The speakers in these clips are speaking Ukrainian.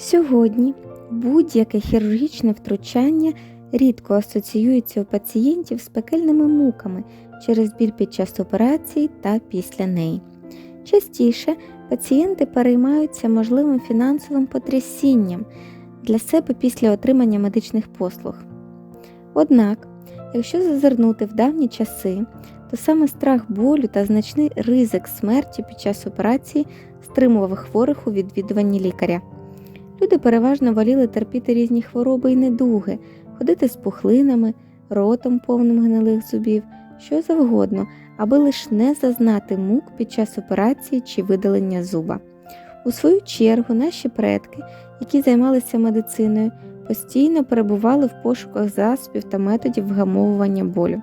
Сьогодні будь-яке хірургічне втручання рідко асоціюється у пацієнтів з пекельними муками через біль під час операції та після неї. Частіше пацієнти переймаються можливим фінансовим потрясінням для себе після отримання медичних послуг. Однак, якщо зазирнути в давні часи, то саме страх болю та значний ризик смерті під час операції стримував хворих у відвідуванні лікаря. Люди переважно воліли терпіти різні хвороби і недуги, ходити з пухлинами, ротом повним гнилих зубів, що завгодно, аби лише не зазнати мук під час операції чи видалення зуба. У свою чергу наші предки, які займалися медициною, постійно перебували в пошуках засобів та методів вгамовування болю.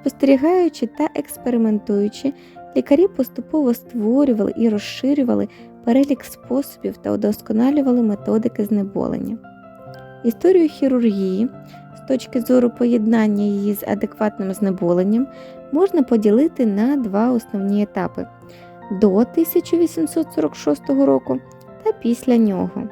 Спостерігаючи та експериментуючи, лікарі поступово створювали і розширювали перелік способів та удосконалювали методики знеболення. Історію хірургії з точки зору поєднання її з адекватним знеболенням можна поділити на два основні етапи до 1846 року та після нього.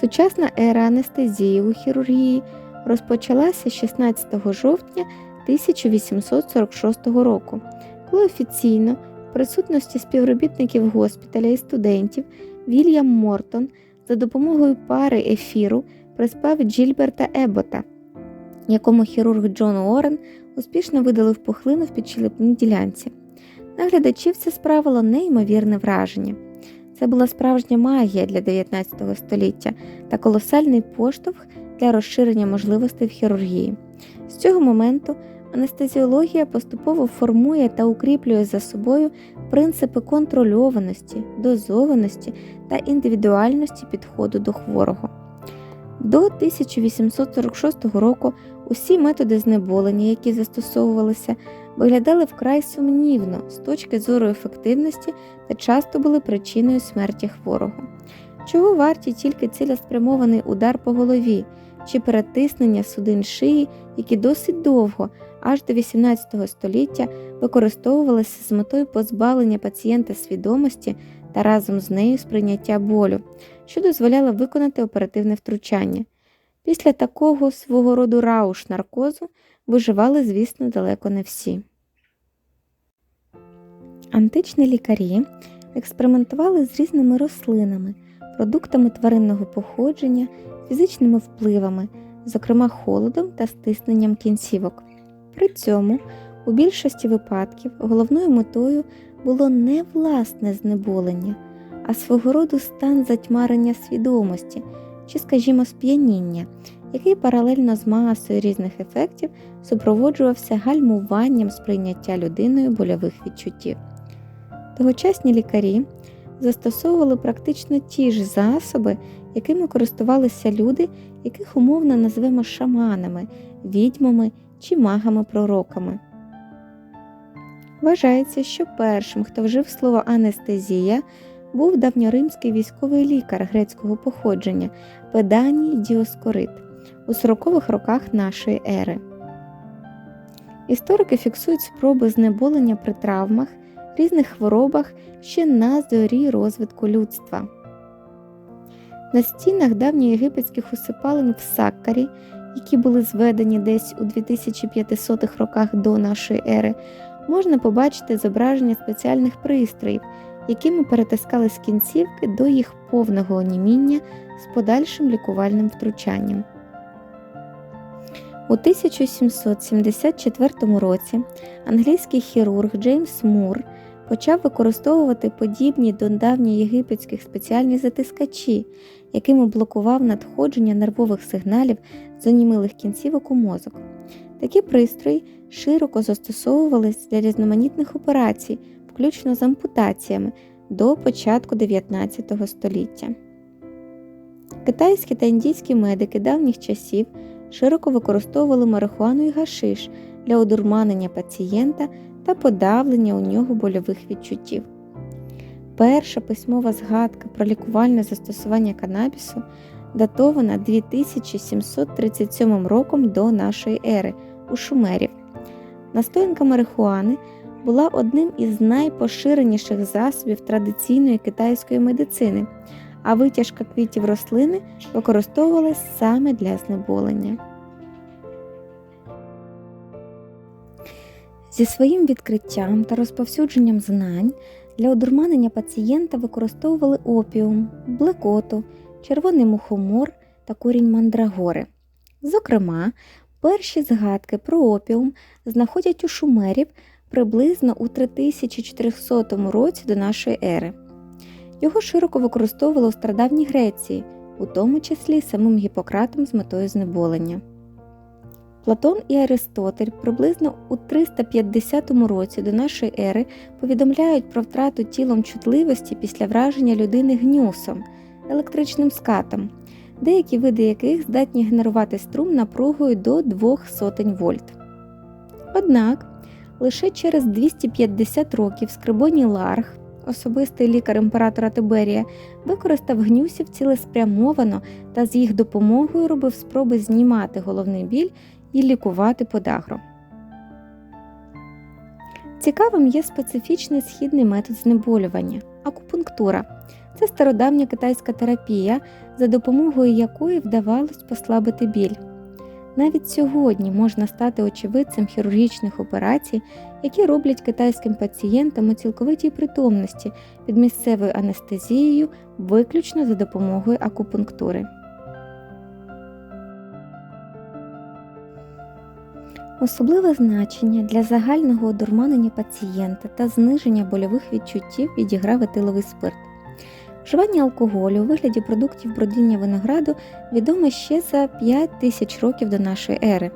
Сучасна ера анестезії у хірургії розпочалася 16 жовтня 1846 року, коли офіційно присутності співробітників госпіталя і студентів Вільям Мортон за допомогою пари ефіру приспав Джільберта Ебота, якому хірург Джон Уоррен успішно видалив пухлину в підчелепній ділянці. Наглядачів це справило неймовірне враження. Це була справжня магія для 19 століття та колосальний поштовх для розширення можливостей в хірургії. З цього моменту анестезіологія поступово формує та укріплює за собою принципи контрольованості, дозованості та індивідуальності підходу до хворого. До 1846 року усі методи знеболення, які застосовувалися, виглядали вкрай сумнівно з точки зору ефективності та часто були причиною смерті хворого. Чого варті тільки цілеспрямований удар по голові чи перетиснення судин шиї, які досить довго, аж до 18 століття, використовувалися з метою позбавлення пацієнта свідомості та разом з нею сприйняття болю, що дозволяло виконати оперативне втручання. Після такого свого роду рауш наркозу виживали, звісно, далеко не всі. Античні лікарі експериментували з різними рослинами, продуктами тваринного походження, фізичними впливами, зокрема холодом та стисненням кінцівок. При цьому у більшості випадків головною метою було не власне знеболення, а свого роду стан затьмарення свідомості чи, скажімо, сп'яніння, який паралельно з масою різних ефектів супроводжувався гальмуванням сприйняття людиною больових відчуттів. Тогочасні лікарі застосовували практично ті ж засоби, якими користувалися люди, яких умовно назвемо шаманами, відьмами чи магами-пророками. Вважається, що першим, хто вжив слово анестезія, був давньоримський військовий лікар грецького походження Педаній Діоскорит у 40-х роках нашої ери. Історики фіксують спроби знеболення при травмах, різних хворобах ще на зорі розвитку людства. На стінах давньоєгипетських усипалин в Саккарі, які були зведені десь у 2500-х роках до нашої ери, можна побачити зображення спеціальних пристроїв, якими перетискали з кінцівки до їх повного оніміння з подальшим лікувальним втручанням. У 1774 році англійський хірург Джеймс Мур почав використовувати подібні до давньоєгипетських спеціальні затискачі, якими блокував надходження нервових сигналів з онімилих кінцівок у мозок. Такі пристрої широко застосовувались для різноманітних операцій, включно з ампутаціями до початку 19 століття. Китайські та індійські медики давніх часів широко використовували марихуану і гашиш для одурманення пацієнта та подавлення у нього больових відчуттів. Перша письмова згадка про лікувальне застосування канабісу датована 2737 роком до нашої ери у шумерів. Настоянка марихуани була одним із найпоширеніших засобів традиційної китайської медицини, а витяжка квітів рослини використовувалась саме для знеболення. Зі своїм відкриттям та розповсюдженням знань для одурманення пацієнта використовували опіум, блекоту, червоний мухомор та корінь мандрагори. Зокрема, перші згадки про опіум знаходять у шумерів приблизно у 3400 році до нашої ери. Його широко використовували у стародавній Греції, у тому числі самим Гіппократом з метою знеболення. Платон і Аристотель приблизно у 350 році до нашої ери повідомляють про втрату тілом чутливості після враження людини гнюсом, електричним скатом, деякі види яких здатні генерувати струм напругою до 2 сотень вольт. Однак лише через 250 років Скрибоній Ларх, особистий лікар імператора Тиберія, використав гнюсів цілеспрямовано та з їх допомогою робив спроби знімати головний біль і лікувати подагру. Цікавим є специфічний східний метод знеболювання акупунктура. Це стародавня китайська терапія, за допомогою якої вдавалось послабити біль. Навіть сьогодні можна стати очевидцем хірургічних операцій, які роблять китайським пацієнтам у цілковитій притомності під місцевою анестезією виключно за допомогою акупунктури. Особливе значення для загального одурманення пацієнта та зниження больових відчуттів відіграв етиловий спирт. Вживання алкоголю у вигляді продуктів бродіння винограду відоме ще за 5 тисяч років до нашої ери.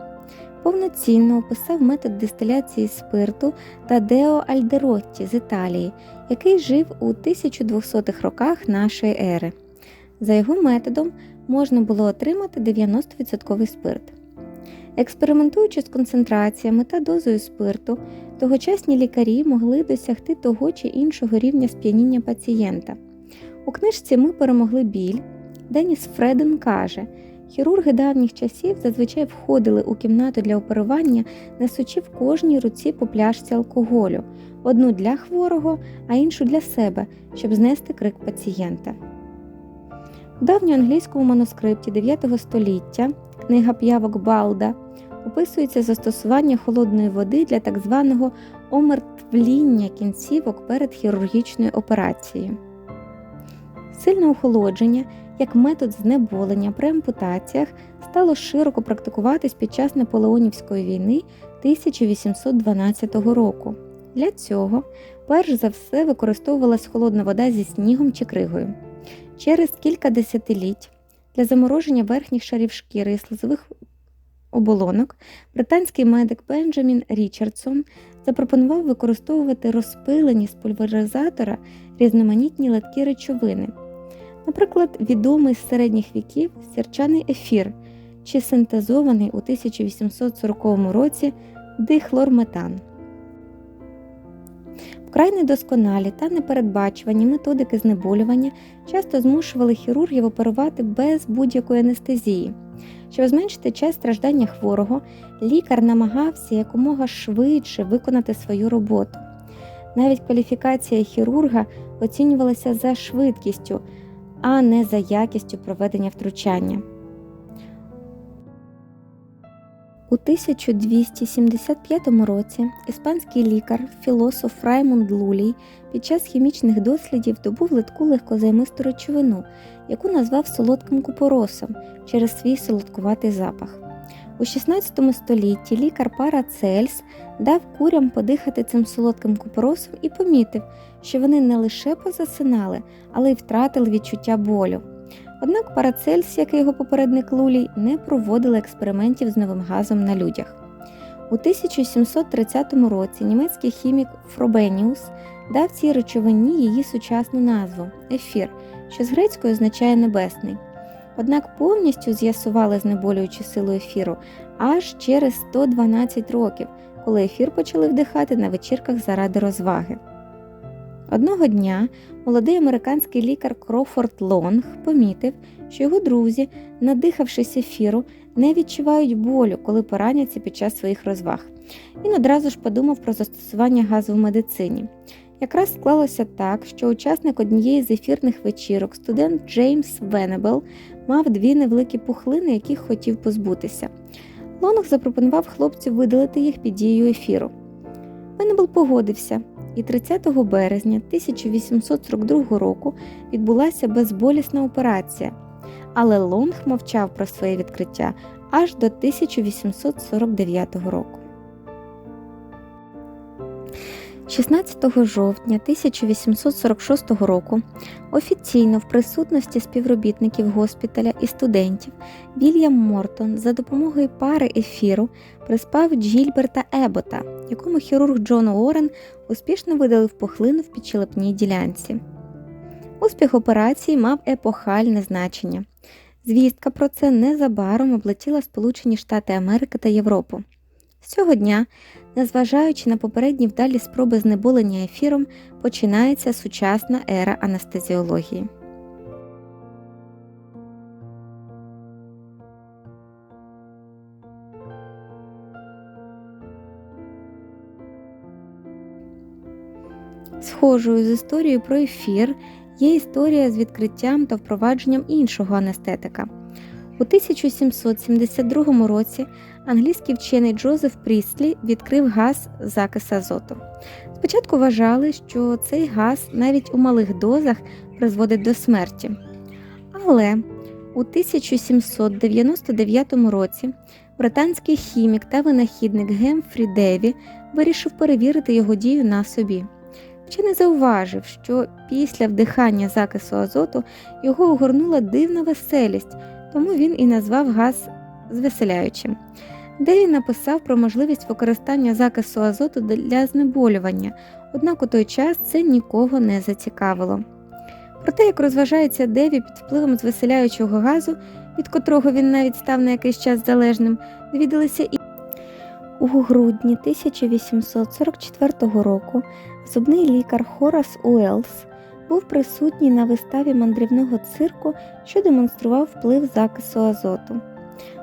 Повноцінно описав метод дистиляції спирту Тадео Альдеротті з Італії, який жив у 1200-х роках нашої ери. За його методом можна було отримати 90% спирт. Експериментуючи з концентраціями та дозою спирту, тогочасні лікарі могли досягти того чи іншого рівня сп'яніння пацієнта. У книжці Ми перемогли біль. Деніс Фреден каже, хірурги давніх часів зазвичай входили у кімнату для оперування, несучи в кожній руці по пляшці алкоголю, одну для хворого, а іншу для себе, щоб знести крик пацієнта. У давньоанглійському манускрипті 9 століття книга п'явок Балда описується застосування холодної води для так званого омертвління кінцівок перед хірургічною операцією. Сильне охолодження як метод знеболення при ампутаціях стало широко практикуватись під час Наполеонівської війни 1812 року. Для цього перш за все використовувалась холодна вода зі снігом чи кригою. Через кілька десятиліть для замороження верхніх шарів шкіри і слизових оболонок британський медик Бенджамін Річардсон запропонував використовувати розпилені з пульверизатора різноманітні латкі речовини, наприклад, відомий з середніх віків сірчаний ефір чи синтезований у 1840 році дихлорметан. Вкрай недосконалі та непередбачувані методики знеболювання часто змушували хірургів оперувати без будь-якої анестезії. Щоб зменшити час страждання хворого, лікар намагався якомога швидше виконати свою роботу. Навіть кваліфікація хірурга оцінювалася за швидкістю, а не за якістю проведення втручання. У 1275 році іспанський лікар, філософ Раймонд Лулій під час хімічних дослідів добув литку легкозаймисту речовину, яку назвав солодким купоросом через свій солодкуватий запах. У 16 столітті лікар Парацельс дав курям подихати цим солодким купоросом і помітив, що вони не лише позасинали, але й втратили відчуття болю. Однак Парацельс, як і його попередник Лулій, не проводили експериментів з новим газом на людях. У 1730 році німецький хімік Фробеніус дав цій речовині її сучасну назву ефір, що з грецькою означає небесний. Однак повністю з'ясували знеболюючу силу ефіру аж через 112 років, коли ефір почали вдихати на вечірках заради розваги. Одного дня молодий американський лікар Крофорд Лонг помітив, що його друзі, надихавшись ефіру, не відчувають болю, коли пораняться під час своїх розваг. Він одразу ж подумав про застосування газу в медицині. Якраз склалося так, що учасник однієї з ефірних вечірок, студент Джеймс Венебел, мав дві невеликі пухлини, яких хотів позбутися. Лонг запропонував хлопцю видалити їх під дією ефіру. Венебел погодився, і 30 березня 1842 року відбулася безболісна операція, але Лонг мовчав про своє відкриття аж до 1849 року. 16 жовтня 1846 року офіційно в присутності співробітників госпіталя і студентів Вільям Мортон за допомогою пари ефіру приспав Джільберта Ебота, якому хірург Джон Уоррен успішно видалив пухлину в підчелепній ділянці. Успіх операції мав епохальне значення. Звістка про це незабаром облетіла Сполучені Штати Америки та Європу. Цього дня, незважаючи на попередні вдалі спроби знеболення ефіром, починається сучасна ера анестезіології. Схожою з історією про ефір є історія з відкриттям та впровадженням іншого анестетика. У 1772 році англійський вчений Джозеф Прістлі відкрив газ закис азоту. Спочатку вважали, що цей газ навіть у малих дозах призводить до смерті. Але у 1799 році британський хімік та винахідник Гемфрі Деві вирішив перевірити його дію на собі. Вчений зауважив, що після вдихання закису азоту його огорнула дивна веселість, тому він і назвав газ звеселяючим. Де він написав про можливість використання закису азоту для знеболювання, однак у той час це нікого не зацікавило. Про те, як розважається Деві під впливом звеселяючого газу, від котрого він навіть став на якийсь час залежним, довідалися і у грудні 1844 року зубний лікар Хорас Уелс був присутній на виставі мандрівного цирку, що демонстрував вплив закису азоту.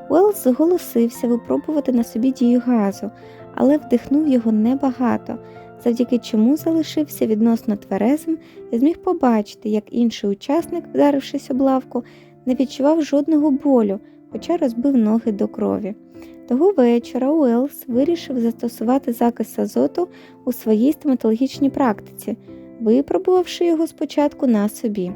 Уелс зголосився випробувати на собі дію газу, але вдихнув його небагато, завдяки чому залишився відносно тверезим і зміг побачити, як інший учасник, вдарившись об лавку, не відчував жодного болю, хоча розбив ноги до крові. Того вечора Уелс вирішив застосувати закис азоту у своїй стоматологічній практиці, випробувавши його спочатку на собі.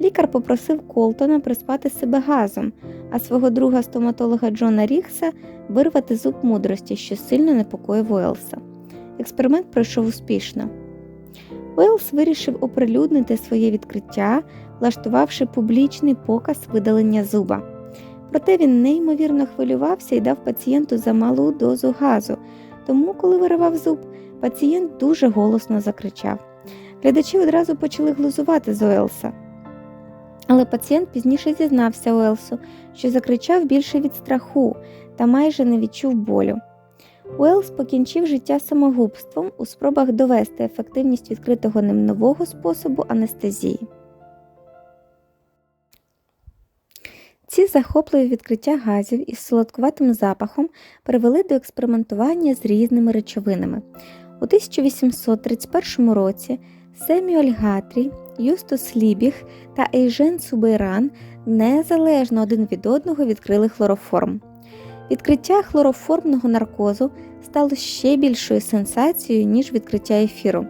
Лікар попросив Колтона приспати себе газом, а свого друга стоматолога Джона Рікса вирвати зуб мудрості, що сильно непокоїв Уелса. Експеримент пройшов успішно. Уелс вирішив оприлюднити своє відкриття, влаштувавши публічний показ видалення зуба. Проте він неймовірно хвилювався і дав пацієнту замалу дозу газу, тому, коли виривав зуб, пацієнт дуже голосно закричав. Глядачі одразу почали глузувати з Уелса. Але пацієнт пізніше зізнався Уелсу, що закричав більше від страху та майже не відчув болю. Уелс покінчив життя самогубством у спробах довести ефективність відкритого ним нового способу анестезії. Ці захопливі відкриття газів із солодкуватим запахом привели до експериментування з різними речовинами. У 1831 році Семюель Гатрі, Юстус Лібіг та Ейжен Субейран незалежно один від одного відкрили хлороформ. Відкриття хлороформного наркозу стало ще більшою сенсацією, ніж відкриття ефіру.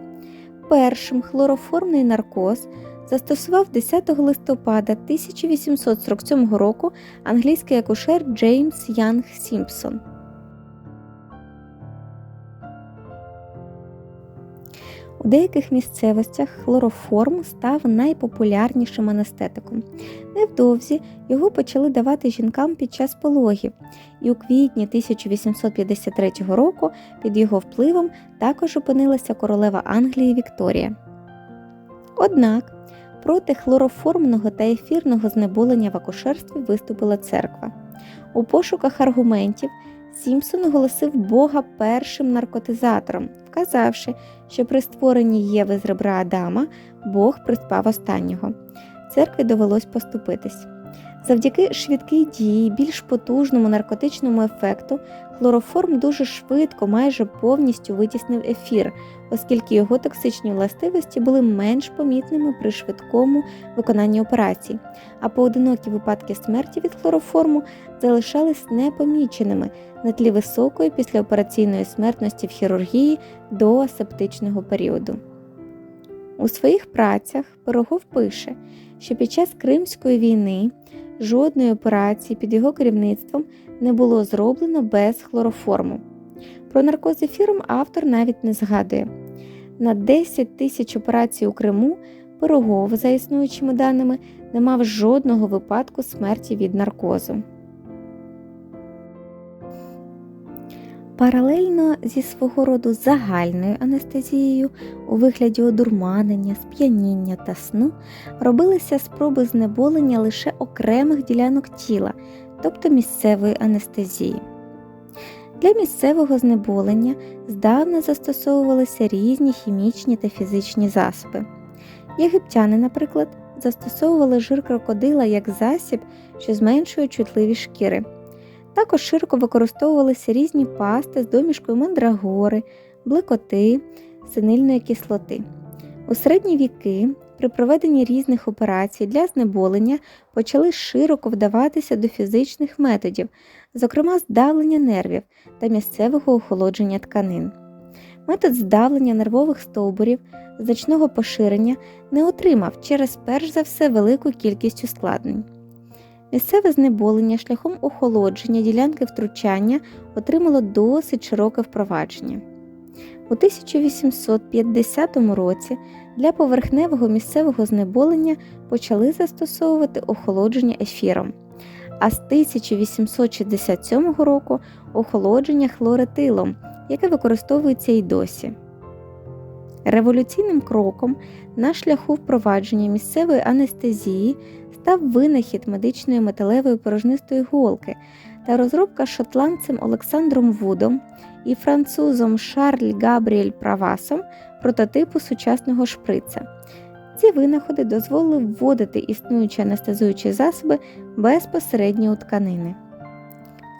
Першим хлороформний наркоз застосував 10 листопада 1847 року англійський акушер Джеймс Янг Сімпсон. У деяких місцевостях хлороформ став найпопулярнішим анестетиком. Невдовзі його почали давати жінкам під час пологів, і у квітні 1853 року під його впливом також опинилася королева Англії Вікторія. Однак проти хлороформного та ефірного знеболення в акушерстві виступила церква. У пошуках аргументів Сімпсон оголосив Бога першим наркотизатором, вказавши, що при створенні Єви з ребра Адама Бог приспав останнього. Церкві довелось поступитись. Завдяки швидкій дії, більш потужному наркотичному ефекту, хлороформ дуже швидко, майже повністю витіснив ефір, оскільки його токсичні властивості були менш помітними при швидкому виконанні операцій, а поодинокі випадки смерті від хлороформу залишались непоміченими на тлі високої післяопераційної смертності в хірургії до асептичного періоду. У своїх працях Пирогов пише, що під час Кримської війни жодної операції під його керівництвом не було зроблено без хлороформу. Про наркоз ефіром автор навіть не згадує. На 10 тисяч операцій у Криму Пирогов, за існуючими даними, не мав жодного випадку смерті від наркозу. Паралельно зі свого роду загальною анестезією у вигляді одурманення, сп'яніння та сну робилися спроби знеболення лише окремих ділянок тіла, тобто місцевої анестезії. Для місцевого знеболення здавна застосовувалися різні хімічні та фізичні засоби. Єгиптяни, наприклад, застосовували жир крокодила як засіб, що зменшує чутливість шкіри. Також широко використовувалися різні пасти з домішкою мандрагори, блекоти, синильної кислоти. У середні віки при проведенні різних операцій для знеболення почали широко вдаватися до фізичних методів, зокрема здавлення нервів та місцевого охолодження тканин. Метод здавлення нервових стовбурів значного поширення не отримав через перш за все велику кількість ускладнень. Місцеве знеболення шляхом охолодження ділянки втручання отримало досить широке впровадження. У 1850 році для поверхневого місцевого знеболення почали застосовувати охолодження ефіром, а з 1867 року охолодження хлоретилом, яке використовується й досі. Революційним кроком на шляху впровадження місцевої анестезії став винахід медичної металевої порожнистої голки та розробка шотландцем Олександром Вудом і французом Шарль Габріель Правасом прототипу сучасного шприця. Ці винаходи дозволили вводити існуючі анестезуючі засоби безпосередньо у тканини.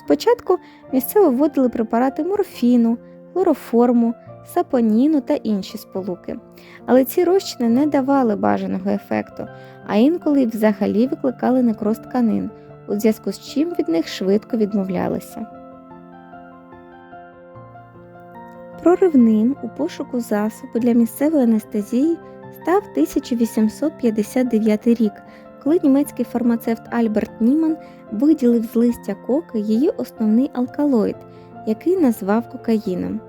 Спочатку місцево вводили препарати морфіну, хлороформу, сапоніну та інші сполуки, але ці розчини не давали бажаного ефекту, а інколи взагалі викликали некроз тканин, у зв'язку з чим від них швидко відмовлялися. Проривним у пошуку засобу для місцевої анестезії став 1859 рік, коли німецький фармацевт Альберт Німан виділив з листя коки її основний алкалоїд, який назвав кокаїном.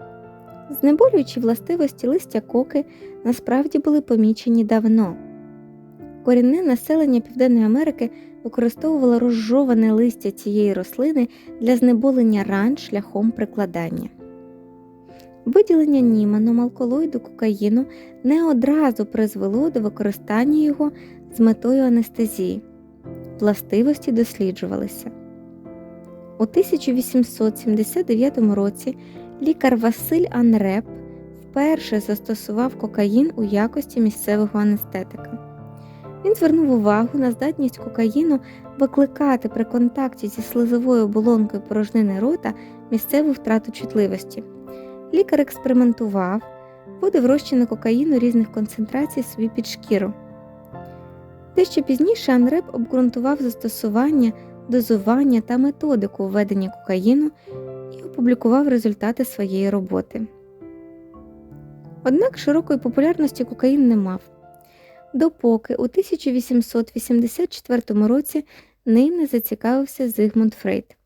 Знеболюючі властивості листя коки насправді були помічені давно. Корінне населення Південної Америки використовувало розжоване листя цієї рослини для знеболення ран шляхом прикладання. Виділення німаном алкалоїду кокаїну не одразу призвело до використання його з метою анестезії. Властивості досліджувалися. У 1879 році лікар Василь Анреп вперше застосував кокаїн у якості місцевого анестетика. Він звернув увагу на здатність кокаїну викликати при контакті зі слизовою оболонкою порожнини рота місцеву втрату чутливості. Лікар експериментував, вводив розчини кокаїну різних концентрацій собі під шкіру. Дещо пізніше Анреп обґрунтував застосування, дозування та методику введення кокаїну і опублікував результати своєї роботи. Однак широкої популярності кокаїн не мав допоки у 1884 році ним не зацікавився Зигмунд Фрейд.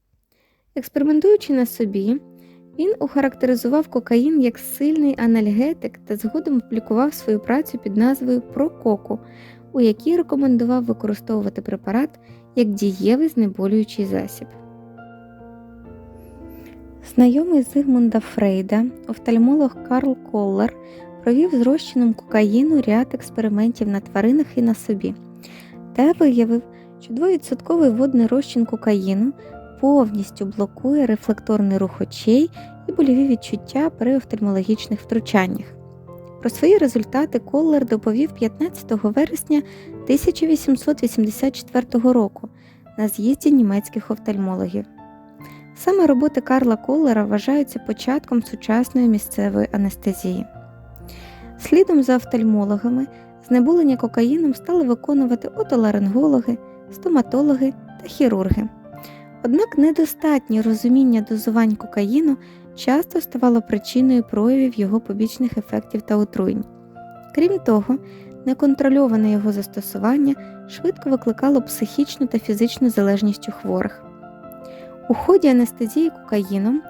Експериментуючи на собі, він охарактеризував кокаїн як сильний анальгетик та згодом опублікував свою працю під назвою Про коку, у якій рекомендував використовувати препарат як дієвий знеболюючий засіб. Знайомий Зигмунда Фрейда, офтальмолог Карл Коллер провів з розчином кокаїну ряд експериментів на тваринах і на собі, та виявив, що 2% водний розчин кокаїну повністю блокує рефлекторний рух очей і больові відчуття при офтальмологічних втручаннях. Про свої результати Коллер доповів 15 вересня 1884 року на з'їзді німецьких офтальмологів. Саме роботи Карла Коллера вважаються початком сучасної місцевої анестезії. Слідом за офтальмологами знеболення кокаїном стали виконувати отоларингологи, стоматологи та хірурги. Однак недостатнє розуміння дозувань кокаїну часто ставало причиною проявів його побічних ефектів та отруєнь. Крім того, неконтрольоване його застосування швидко викликало психічну та фізичну залежність у хворих. У ході анестезії кокаїном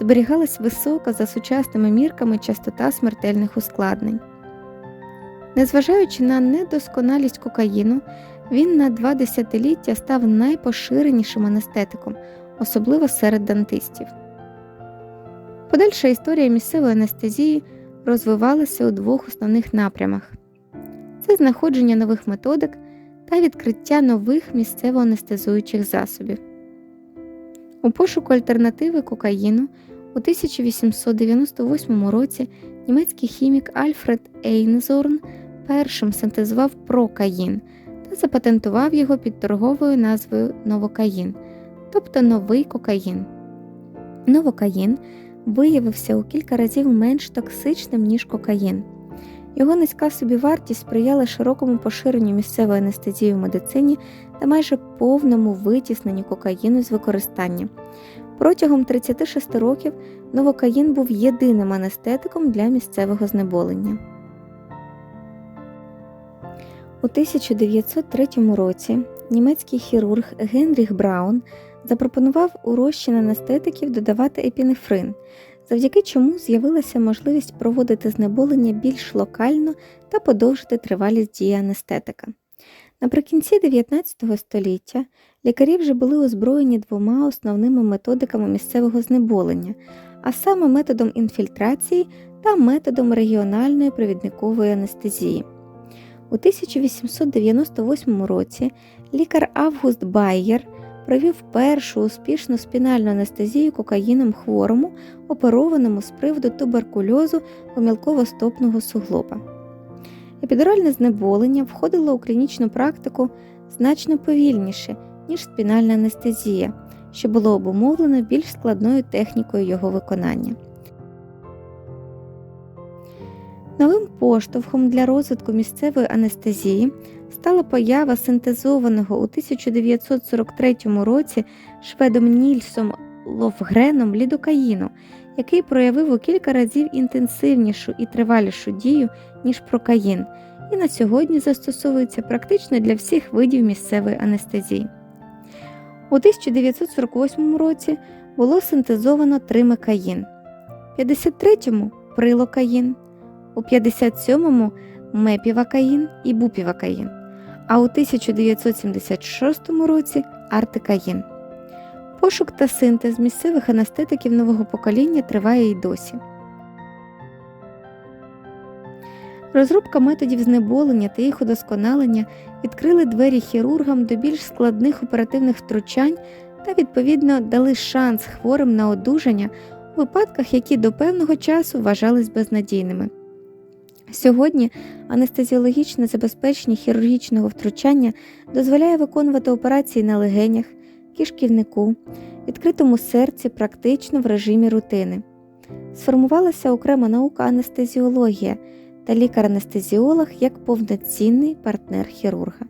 зберігалась висока за сучасними мірками частота смертельних ускладнень. Незважаючи на недосконалість кокаїну, він на два десятиліття став найпоширенішим анестетиком, особливо серед дантистів. Подальша історія місцевої анестезії розвивалася у двох основних напрямах: це знаходження нових методик та відкриття нових місцево анестезуючих засобів. У пошуку альтернативи кокаїну у 1898 році німецький хімік Альфред Ейнзорн першим синтезував прокаїн та запатентував його під торговою назвою новокаїн, тобто новий кокаїн. Новокаїн виявився у кілька разів менш токсичним, ніж кокаїн. Його низька собівартість сприяла широкому поширенню місцевої анестезії в медицині та майже повному витісненню кокаїну з використання. Протягом 36 років новокаїн був єдиним анестетиком для місцевого знеболення. У 1903 році німецький хірург Генріх Браун запропонував у розчин анестетиків додавати епінефрин, завдяки чому з'явилася можливість проводити знеболення більш локально та подовжити тривалість дії анестетика. Наприкінці 19 століття лікарі вже були озброєні двома основними методиками місцевого знеболення, а саме методом інфільтрації та методом регіональної провідникової анестезії. У 1898 році лікар Август Байєр провів першу успішну спінальну анестезію кокаїном хворому, оперованому з приводу туберкульозу помілково-стопного суглоба. Епідуральне знеболення входило у клінічну практику значно повільніше, ніж спінальна анестезія, що було обумовлено більш складною технікою його виконання. Новим поштовхом для розвитку місцевої анестезії стала поява синтезованого у 1943 році шведом Нільсом Ловгреном лідокаїну, який проявив у кілька разів інтенсивнішу і тривалішу дію, ніж прокаїн, і на сьогодні застосовується практично для всіх видів місцевої анестезії. У 1948 році було синтезовано тримекаїн, 53-му прилокаїн, у 57-му мепівакаїн і бупівакаїн, а у 1976 році артикаїн. Пошук та синтез місцевих анестетиків нового покоління триває й досі. Розробка методів знеболення та їх удосконалення відкрили двері хірургам до більш складних оперативних втручань та, відповідно, дали шанс хворим на одужання у випадках, які до певного часу вважались безнадійними. Сьогодні анестезіологічне забезпечення хірургічного втручання дозволяє виконувати операції на легенях, кишківнику, відкритому серці практично в режимі рутини. Сформувалася окрема наука анестезіологія та лікар-анестезіолог як повноцінний партнер хірурга.